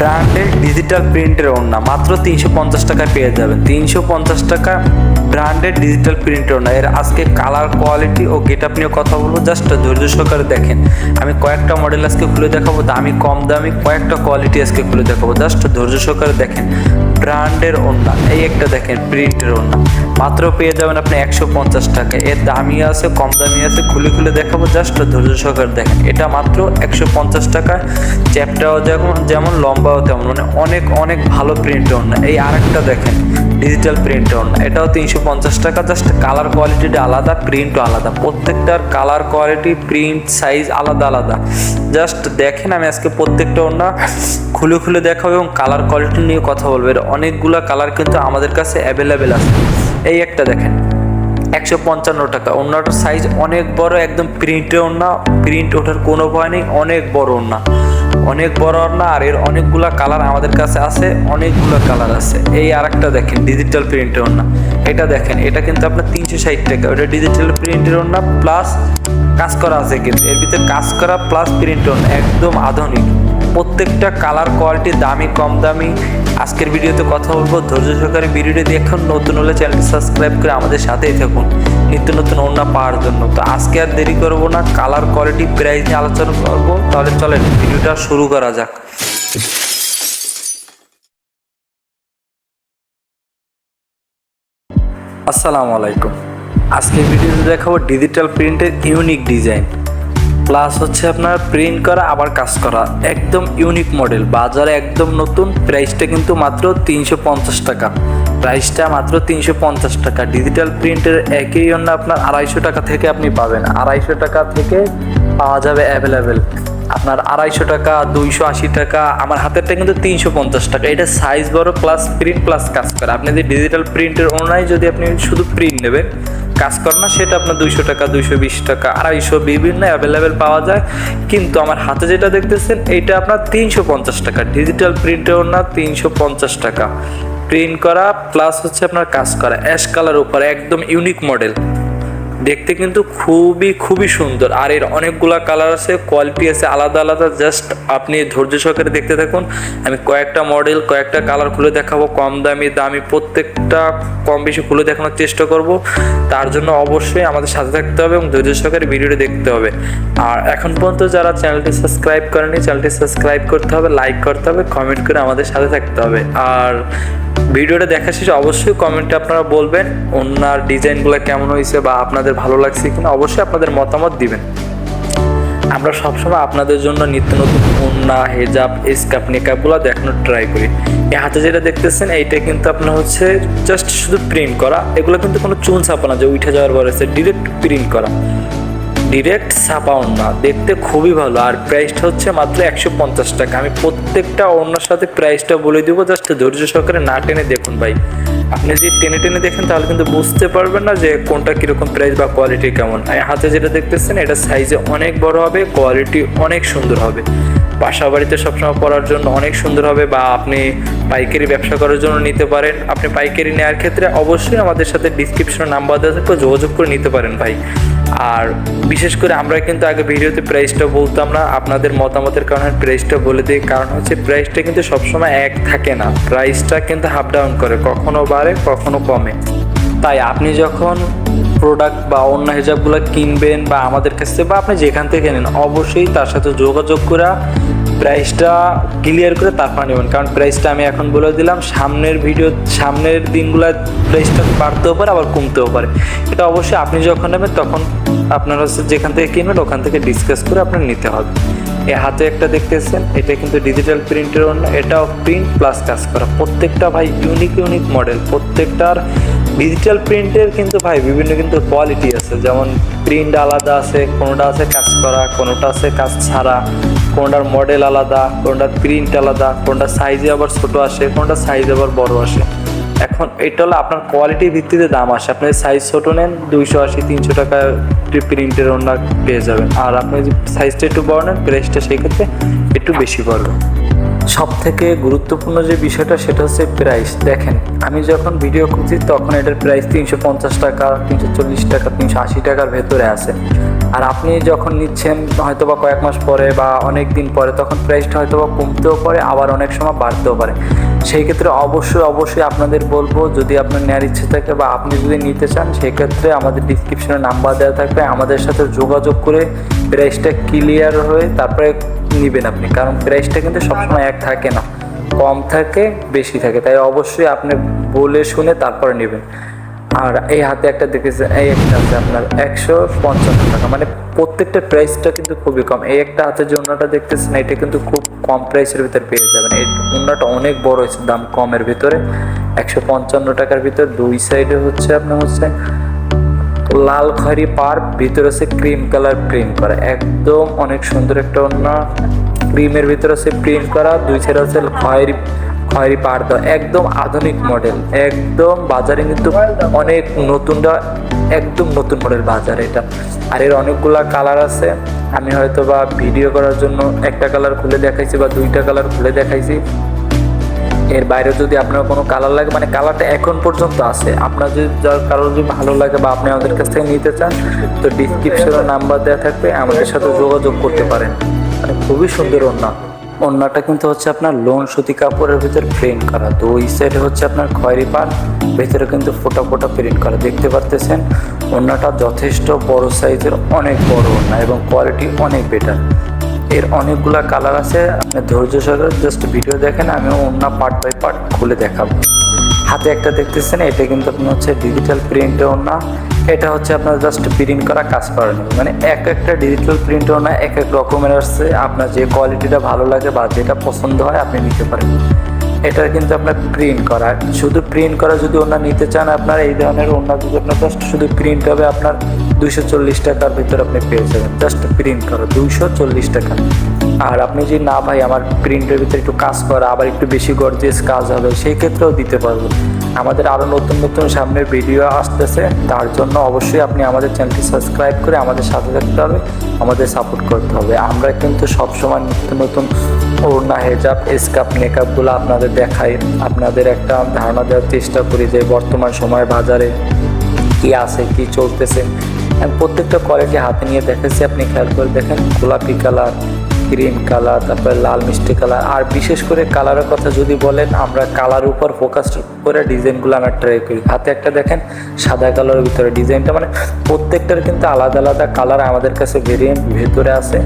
ব্র্যান্ডের ডিজিটাল প্রিন্টের ওড়না। মাত্র তিনশো পঞ্চাশ টাকায় পেয়ে যাবেন। তিনশো পঞ্চাশ টাকা ব্র্যান্ডেড ডিজিটাল প্রিন্টের ওড়না। এর আজকে কালার কোয়ালিটি ও গেট আপ নিয়ে কথা বলব। জাস্ট ধৈর্য সহকারে দেখেন। আমি কয়েকটা মডেল আজকে খুলে দেখাবো। দামি, কম দামি, কয়েকটা কোয়ালিটি আজকে খুলে দেখাবো। জাস্ট ধৈর্য সহকারে দেখেন। ব্র্যান্ডের ওড়না, এই একটা দেখেন প্রিন্টের ওড়না। মাত্র পেয়ে যাবেন আপনি একশো পঞ্চাশ টাকা এর দামি আছে, কম দামি আছে, খুলে খুলে দেখাবো, জাস্ট ধৈর্য সহকারে দেখেন। এটা মাত্র একশো পঞ্চাশ টাকা চ্যাপটাও যেমন যেমন, লম্বাও তেমন। মানে অনেক অনেক ভালো প্রিন্টের ওড়না। এই আরেকটা দেখেন ডিজিটাল প্রিন্ট ওড়না এটাও তিনশো পঞ্চাশ টাকা জাস্ট কালার কোয়ালিটিটা আলাদা প্রিন্টও আলাদা। প্রত্যেকটার কালার কোয়ালিটি প্রিন্ট সাইজ আলাদা আলাদা। জাস্ট দেখেন, আমি আজকে প্রত্যেকটা ওড়না খুলে খুলে দেখাবো এবং কালার কোয়ালিটি নিয়ে কথা বলব। এর অনেকগুলা কালার কিন্তু আমাদের কাছে অ্যাভেলেবেল আছে। এই একটা দেখেন, একশো পঞ্চান্ন টাকা। ওড়নাটার সাইজ অনেক বড়, একদম প্রিন্টে ওড়না। প্রিন্ট ওঠার কোনো ভয় নেই, অনেক বড় ওড়না। অনেক বড় না, আর এর অনেকগুলা কালার আমাদের কাছে আছে, অনেকগুলো কালার আছে। এই আর একটা দেখেন ডিজিটাল প্রিন্টের ওড়না। এটা দেখেন, এটা কিন্তু আপনার তিনশো ষাট টাকা। ওটা ডিজিটাল প্রিন্টের ওড়না প্লাস কাজ করা আছে কিন্তু। এর ভিতরে কাজ করা প্লাস প্রিন্ট ওড়না, একদম আধুনিক। প্রত্যেকটা কালার কোয়ালিটি দামি, কম দামি। আজকের ভিডিওতে কথা বলব। ধৈর্য সহকারে ভিডিওটি দেখুন। নতুন হলে চ্যানেলটি সাবস্ক্রাইব করে আমাদের সাথেই থাকুন। নিত্য নতুন ওড়না পাওয়ার জন্য। তো আজকে আর দেরি করব না। কালার কোয়ালিটি প্রাইস নিয়ে আলোচনা করব। তাহলে চলেন, ভিডিওটা শুরু করা যাক। আসসালামু আলাইকুম। আজকে ভিডিওতে দেখাবো ডিজিটাল প্রিন্টের ইউনিক ডিজাইন প্লাস হচ্ছে আপনার প্রিন্ট করা, আবার কাজ করা। একদম ইউনিক মডেল বাজারে একদম নতুন প্রাইসটা কিন্তু মাত্র তিনশো পঞ্চাশ টাকা। প্রাইসটা মাত্র তিনশো পঞ্চাশ টাকা। ডিজিটাল প্রিন্টের একই অন্য আপনার আড়াইশো টাকা থেকে আপনি পাবেন। আড়াইশো টাকা থেকে পাওয়া যাবে অ্যাভেলেবেল আপনার আড়াইশো টাকা, দুইশো আশি টাকা, আমার হাতেরটা কিন্তু তিনশো পঞ্চাশ টাকা। এটা সাইজ বড় প্লাস প্রিন্ট প্লাস কাজ করে। আপনি যদি ডিজিটাল প্রিন্টের অনলাইন যদি আপনি শুধু প্রিন্ট নেবেন কাজ করে না, সেটা আপনার দুইশো টাকা, দুইশো বিশ টাকা, আড়াইশো বিভিন্ন অ্যাভেলেবেল পাওয়া যায়। কিন্তু আমার হাতে যেটা দেখতেছেন, এটা আপনার তিনশো পঞ্চাশ টাকা। ডিজিটাল প্রিন্টেও না, তিনশো পঞ্চাশ টাকা। প্রিন্ট করা প্লাস হচ্ছে আপনার কাজ করা। অ্যাশ কালার উপরে, একদম ইউনিক মডেল দেখতে কিন্তু খুবই খুবই সুন্দর। আর এর অনেকগুলা কালার আছে কোয়ালিটি আছে, আলাদা আলাদা। জাস্ট আপনি ধৈর্য সহকারে দেখতে থাকুন। আমি কয়েকটা মডেল কয়েকটা কালার খুলে দেখাবো। কম দামি দামি প্রত্যেকটা কম বেশি খুলে দেখানোর চেষ্টা করব। তার জন্য অবশ্যই আমাদের সাথে থাকতে হবে এবং ধৈর্য সহকারে ভিডিওটি দেখতে হবে। আর এখন পর্যন্ত যারা চ্যানেলটি সাবস্ক্রাইব করেনি চ্যানেলটি সাবস্ক্রাইব করতে হবে লাইক করতে হবে কমেন্ট করে আমাদের সাথে থাকতে হবে। আর ভিডিওটা দেখা শেষে অবশ্যই কমেন্টে আপনারা বলবেন, ওনার ডিজাইনগুলো কেমন হয়েছে বা আপনাদের ভালো লাগছে কিনা, অবশ্যই আপনাদের মতামত দিবেন। আমরা সবসময় আপনাদের জন্য নিত্য নতুন ওন্না হেজাব স্কাপ নেকাপগুলো দেখানোর ট্রাই করি। এই হাতে যেটা দেখতেছেন, এইটা কিন্তু আপনার হচ্ছে জাস্ট শুধু প্রিন্ট করা। এগুলো কিন্তু কোনো চুন ছাপা না, যে উঠে যাওয়ার পর ডিরেক্ট প্রিন্ট করা। ডিরেক্ট ছাপা না। দেখতে খুবই ভালো। আর প্রাইসটা হচ্ছে মাত্র একশো পঞ্চাশ টাকা। আমি প্রত্যেকটা অন্যর সাথে প্রাইসটা বলে দিব। জাস্ট ধৈর্য সহকারে না টেনে দেখুন ভাই। আপনি যদি টেনে টেনে দেখেন, তাহলে কিন্তু বুঝতে পারবেন না যে কোনটা কীরকম প্রাইস বা কোয়ালিটি কেমন। হাতে যেটা দেখতেছেন, এটা সাইজে অনেক বড় হবে কোয়ালিটি অনেক সুন্দর হবে। বাসা বাড়িতে সবসময় পরার জন্য অনেক সুন্দর হবে বা আপনি পাইকারি ব্যবসা করার জন্য নিতে পারেন। আপনি পাইকারি নেওয়ার ক্ষেত্রে অবশ্যই আমাদের সাথে ডিসক্রিপশনে নাম্বার দেওয়া থাকবে, যোগাযোগ করে নিতে পারেন ভাই। আর বিশেষ করে আমরা কিন্তু আগে ভিডিওতে প্রাইসটা বলতাম না, আপনাদের মতামতের কারণে প্রাইসটা বলে দিই। কারণ হচ্ছে প্রাইসটা কিন্তু সবসময় এক থাকে না। প্রাইসটা কিন্তু হাফ ডাউন করে, কখনো বাড়ে, কখনো কমে। তাই আপনি যখন প্রোডাক্ট বা অন্য হিসাবগুলো কিনবেন বা আমাদের কাছে বা আপনি যেখান থেকে নেন, অবশ্যই তার সাথে যোগাযোগ করে প্রাইসটা ক্লিয়ার করে তারপর নেবেন। কারণ প্রাইসটা আমি এখন বলে দিলাম, সামনের ভিডিও সামনের দিনগুলো প্রাইসটা বাড়তেও পারে, আবার কমতেও পারে। এটা অবশ্যই আপনি যখন নেবেন, তখন আপনার হচ্ছে যেখান থেকে কিনবেন, ওখান থেকে ডিসকাস করে আপনার নিতে হবে। এ হাতে একটা দেখতেছেন, এটা কিন্তু ডিজিটাল প্রিন্টের অন্য, এটাও প্রিন্ট প্লাস কাজ করা। প্রত্যেকটা ভাই ইউনিক ইউনিক মডেল প্রত্যেকটার ডিজিটাল প্রিন্টের কিন্তু ভাই, বিভিন্ন কিন্তু কোয়ালিটি আছে। যেমন প্রিন্ট আলাদা আছে, কোনোটা আছে কাজ করা, কোনোটা আছে কাজ ছাড়া, কোনোটার মডেল আলাদা, কোনোটার প্রিন্ট আলাদা কোনোটা সাইজে আবার ছোট আসে কোনোটা সাইজ আবার বড় আসে। এখন এটা হলো আপনার কোয়ালিটির ভিত্তিতে দাম আসে। আপনি সাইজ ছোটো নেন, দুইশো আশি, তিনশো টাকা প্রিন্টের অন্য পেয়ে যাবেন। আর আপনি যদি সাইজটা একটু বড় নেন প্রাইসটা সেই ক্ষেত্রে একটু বেশি পড়বে। সব থেকে গুরুত্বপূর্ণ যে বিষয়টা সেটা হচ্ছে প্রাইস দেখেন, আমি যখন ভিডিও করছি তখন এটার প্রাইস তিনশো পঞ্চাশ টাকা, তিনশো চল্লিশ টাকা, তিনশো আশি টাকার ভেতরে আছে। আর আপনি যখন নিচ্ছেন হয়তো বা কয়েক মাস পরে বা অনেক দিন পরে, তখন প্রাইসটা হয়তো বা কমতেও পারে, আবার অনেক সময় বাড়তেও পারে। সেই ক্ষেত্রে অবশ্যই অবশ্যই আপনাদের বলব, যদি আপনার নেওয়ার ইচ্ছে থাকে বা আপনি যদি নিতে চান সেক্ষেত্রে আমাদের ডিসক্রিপশনে নাম্বার দেওয়া থাকবে। আমাদের সাথে যোগাযোগ করে প্রাইসটা ক্লিয়ার হয়ে, তারপরে নেবেন আপনি। কারণ প্রাইসটা কিন্তু সবসময় এক থাকে না। কম থাকে, বেশি থাকে। তাই অবশ্যই আপনি বলে শুনে তারপরে নেবেন। আর এই হাতে একটা দেখেছেন এই একটা আছে আপনার একশো পঞ্চান্ন টাকা। মানে প্রত্যেকটা প্রাইসটা কিন্তু খুবই কম। এই একটা হাতে যে দেখতেছেন, এটা কিন্তু খুব কম প্রাইসের ভিতরে পেয়ে যাবেন। এই ওনাটা অনেক বড় হয়েছে, দাম কমের ভিতরে। একশো পঞ্চান্ন টাকার ভিতরে। দুই সাইডে হচ্ছে আপনার হচ্ছে লাল খয়েরি পার, ভিতরে আছে ক্রিম কালার প্রিন্ট করা। একদম অনেক সুন্দর একটা ওনা ক্রিমের ভিতরে আছে প্রিন্ট করা, দুই সাইড আছে খয়েরি খয়েরি পার দেওয়া। একদম আধুনিক মডেল একদম বাজারে কিন্তু অনেক নতুনটা একদম নতুন মডেল বাজারে এটা। আর এর অনেকগুলা কালার আছে। আমি হয়তো বা ভিডিও করার জন্য একটা কালার খুলে দেখাইছি বা দুইটা কালার খুলে দেখাইছি। এর বাইরে যদি আপনার কোনো কালার লাগে মানে কালারটা এখন পর্যন্ত আছে। আপনার যদি যার কারোর যদি ভালো লাগে বা আপনি আমাদের কাছ থেকে নিতে চান, তো ডিসক্রিপশনে নাম্বার দেওয়া থাকবে, আমাদের সাথে যোগাযোগ করতে পারেন। মানে খুবই সুন্দর ওড়না। ওড়নাটা কিন্তু হচ্ছে আপনার লোন সুতি কাপড়ের ভিতর প্রিন্ট করা। তো ওই সাইডে হচ্ছে আপনার খয়েরি পান ভেতরে কিন্তু ফোটা ফোটা প্রিন্ট করা। দেখতে পারতেছেন? ওড়নাটা যথেষ্ট বড় সাইজের অনেক বড় ওড়না এবং কোয়ালিটি অনেক বেটার এর অনেকগুলা কালার আছে, আপনি ধৈর্য সহকারে জাস্ট ভিডিও দেখেন, আমি অন্য পার্ট বাই পার্ট খুলে দেখাবো। হাতে একটা দেখতেছেন, এটা কিন্তু আপনি হচ্ছে ডিজিটাল প্রিন্টে ওনা এটা হচ্ছে আপনার জাস্ট প্রিন্ট করা কাজ করানো মানে এক একটা ডিজিটাল প্রিন্ট ওনা এক এক রকমের আসছে আপনার যে কোয়ালিটিটা ভালো লাগে বা যেটা পছন্দ হয়, আপনি নিতে পারেন। এটা কিন্তু আপনার প্রিন্ট করা। শুধু প্রিন্ট করা যদি ওনা নিতে চান, আপনার এই ধরনের ওনা যদি আপনার জাস্ট শুধু প্রিন্ট হবে, আপনার দুইশো চল্লিশ টাকার ভিতরে আপনি পেয়ে যাবেন। জাস্ট প্রিন্ট করা, দুইশো চল্লিশ টাকা। আর আপনি যদি না ভাই, আমার প্রিন্টের ভিতরে একটু কাজ করা, আবার একটু বেশি গর্জিয়াস কাজ হবে সেই ক্ষেত্রেও দিতে পারব আমাদের আরও নতুন নতুন সামনে ভিডিও আসতেছে, তার জন্য অবশ্যই আপনি আমাদের চ্যানেলটি সাবস্ক্রাইব করে আমাদের সাথে থাকতে হবে, আমাদের সাপোর্ট করতে হবে। আমরা কিন্তু সবসময় নিত্য নতুন ওড়না হেজাব স্কাপ মেকআপগুলো আপনাদের দেখাই। আপনাদের একটা ধারণা দেওয়ার চেষ্টা করি যে বর্তমান সময় বাজারে কি আছে, কি চলতেছে। প্রত্যেকটা কোয়ালিটি হাতে নিয়ে দেখেছি আপনি খেয়াল করে দেখেন, গোলাপি কালার গ্রিন কালার, তারপরে লাল মিষ্টি কালার। আর বিশেষ করে কালারের কথা যদি বলেন, আমরা কালার উপর ফোকাস করে ডিজাইনগুলো আমরা ট্রাই করি। হাতে একটা দেখেন, সাদা কালারের ভিতরে ডিজাইনটা মানে প্রত্যেকটার কিন্তু আলাদা আলাদা কালার আমাদের কাছে ভেরিয়েন্ট ভেতরে আছে।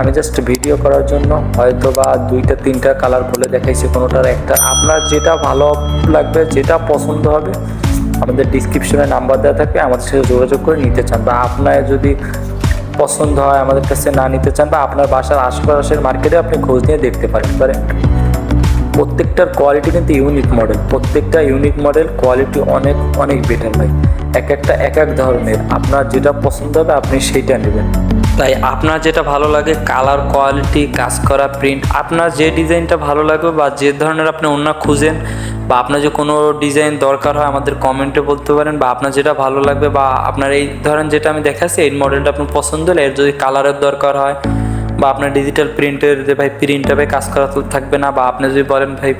আমি জাস্ট ভিডিও করার জন্য হয়তো বা দুইটা, তিনটা কালার খুলে দেখাইছি কোনোটার একটা। আপনার যেটা ভালো লাগবে, যেটা পছন্দ হবে, আমাদের ডিসক্রিপশনে নাম্বার দেওয়া থাকবে, আমাদের সাথে যোগাযোগ করে নিতে চান। বা আপনার যদি পছন্দ হয়, আমাদের কাছে না নিতে চান বা আপনার বাসার আশেপাশের মার্কেটে আপনি খোঁজ নিয়ে দেখতে পারেন। পারেন প্রত্যেকটার কোয়ালিটি কিন্তু ইউনিক মডেল প্রত্যেকটা ইউনিক মডেল কোয়ালিটি অনেক অনেক বেটার ভাই। এক একটা, এক এক ধরনের। আপনার যেটা পছন্দ হবে আপনি সেইটা নেবেন। তাই আপনার যেটা ভালো লাগে কালার কোয়ালিটি কাজ করা প্রিন্ট আপনার যে ডিজাইনটা ভালো লাগবে বা যে ধরনের আপনি অন্য খুঁজেন বা আপনার যে কোনো ডিজাইন দরকার হয় আমাদের কমেন্টে বলতে পারেন বা আপনার যেটা ভালো লাগবে বা আপনার এই ধরেন যেটা আমি দেখাচ্ছি, এই মডেলটা আপনার পছন্দ হলে এর যদি কালারের দরকার হয় বা আপনার ডিজিটাল প্রিন্টের যে ভাই প্রিন্টটা ভাই কাজ করা থাকবে না বা আপনি যদি বলেন ভাই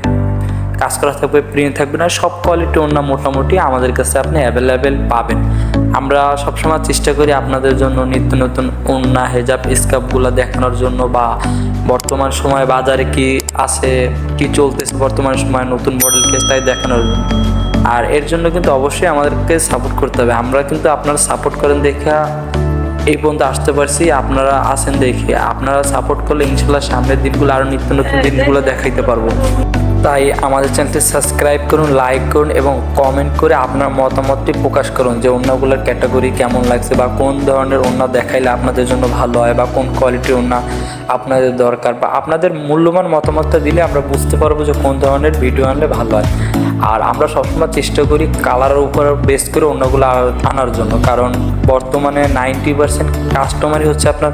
কাজ করা থাকবে প্রিন্ট থাকবে না, সব কোয়ালিটি অন্য মোটামুটি আমাদের কাছে আপনি অ্যাভেলেবেল পাবেন। আমরা সবসময় চেষ্টা করি আপনাদের জন্য নিত্য নতুন ওন্না হেজাব স্কাপগুলো দেখানোর জন্য বা বর্তমান সময় বাজারে কি আছে কি চলতেছে বর্তমান সময় নতুন মডেল কেস তাই দেখানোর জন্য। আর এর জন্য কিন্তু অবশ্যই আমাদেরকে সাপোর্ট করতে হবে। আমরা কিন্তু আপনারা সাপোর্ট করেন দেখা এই পর্যন্ত আসতে পারছি। আপনারা আসেন দেখে। আপনারা সাপোর্ট করলে ইনশাল্লাহ সামনের দিনগুলো আরও নিত্য নতুন দিনগুলো দেখাইতে পারব। তাই আমাদের চ্যানেলটি সাবস্ক্রাইব করুন লাইক করুন এবং কমেন্ট করে আপনার মতামতটি প্রকাশ করুন যে অন্যগুলোর ক্যাটাগরি কেমন লাগছে বা কোন ধরনের অন্য দেখাইলে আপনাদের জন্য ভালো হয় বা কোন কোয়ালিটির অন্য আপনাদের দরকার বা আপনাদের মূল্যবান মতামতটা দিলে আমরা বুঝতে পারব যে কোন ধরনের ভিডিও আনলে ভালো হয়। আর আমরা সবসময় চেষ্টা করি কালারের উপর বেস করে অন্যগুলো আনার জন্য। কারণ বর্তমানে নাইনটি পার্সেন্ট কাস্টমারই হচ্ছে আপনার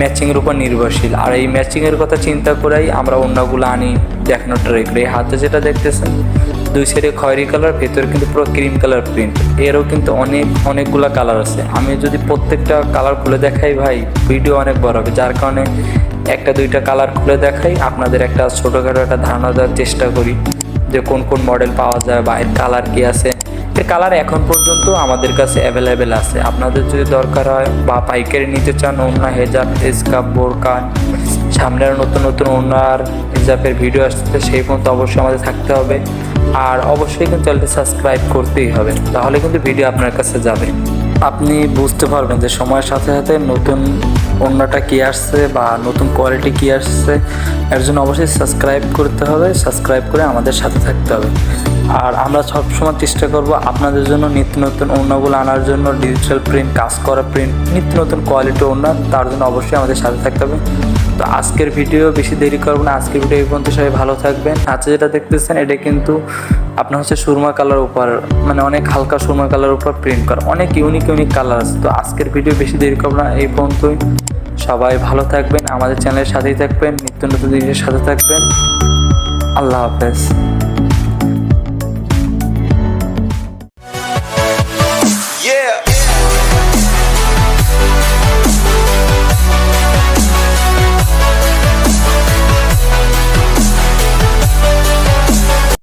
ম্যাচিংয়ের উপর নির্ভরশীল। আর এই ম্যাচিংয়ের কথা চিন্তা করেই আমরা অন্যগুলো আনি। দেখানোর ট্রাই করি এই হাতে যেটা দেখতেছেন, দুই সাইডে খয়েরি কালার ভেতরে কিন্তু পুরো ক্রিম কালার প্রিন্ট এরও কিন্তু অনেক, অনেকগুলো কালার আছে। আমি যদি প্রত্যেকটা কালার খুলে দেখাই ভাই ভিডিও অনেক বড় হবে। যার কারণে একটা, দুইটা কালার খুলে দেখাই, আপনাদের একটা ছোটোখাটো একটা ধারণা দেওয়ার চেষ্টা করি যে কোন কোন মডেল পাওয়া যায় বা এর কালার কী আছে। এর কালার এখন পর্যন্ত আমাদের কাছে অ্যাভেলেবেল আছে। আপনাদের যদি দরকার হয় বা পাইকারি নিতে চান ওনা হেজাব স্কাপ বোরকান সামনের নতুন নতুন ওনার হেজাবের ভিডিও আসছে, সেই পর্যন্ত অবশ্যই আমাদের থাকতে হবে। আর অবশ্যই কিন্তু চ্যানেলটি সাবস্ক্রাইব করতেই হবে, তাহলে কিন্তু ভিডিও আপনার কাছে যাবে। আপনি বুঝতে পারবেন যে সময়ের সাথে সাথে নতুন অন্যটা কী আসছে বা নতুন কোয়ালিটি কী আসছে, এর জন্য অবশ্যই সাবস্ক্রাইব করতে হবে। সাবস্ক্রাইব করে আমাদের সাথে থাকতে হবে। আর আমরা সবসময় চেষ্টা করব আপনাদের জন্য নিত্য নতুন অন্যগুলো আনার জন্য ডিজিটাল প্রিন্ট কাজ করা প্রিন্ট নিত্য নতুন কোয়ালিটি অন্য, তার জন্য অবশ্যই আমাদের সাথে থাকতে হবে। তো আজকের ভিডিও বেশি দেরি করব না, আজকের ভিডিও এই পর্যন্ত সবাই ভালো থাকবেন। আজকে যেটা দেখতেছেন, এটা কিন্তু আপনার হচ্ছে সুরমা কালার উপর মানে অনেক হালকা সুরমা কালার উপর প্রিন্ট করা, অনেক ইউনিক ইউনিক কালার আছে। তো আজকের ভিডিও বেশি দেরি করব না, এই পর্যন্তই। সবাই ভালো থাকবেন, আমাদের চ্যানেলের সাথেই থাকবেন, নিত্য নতুন জিনিসের সাথে থাকবেন। আল্লাহ হাফেজ।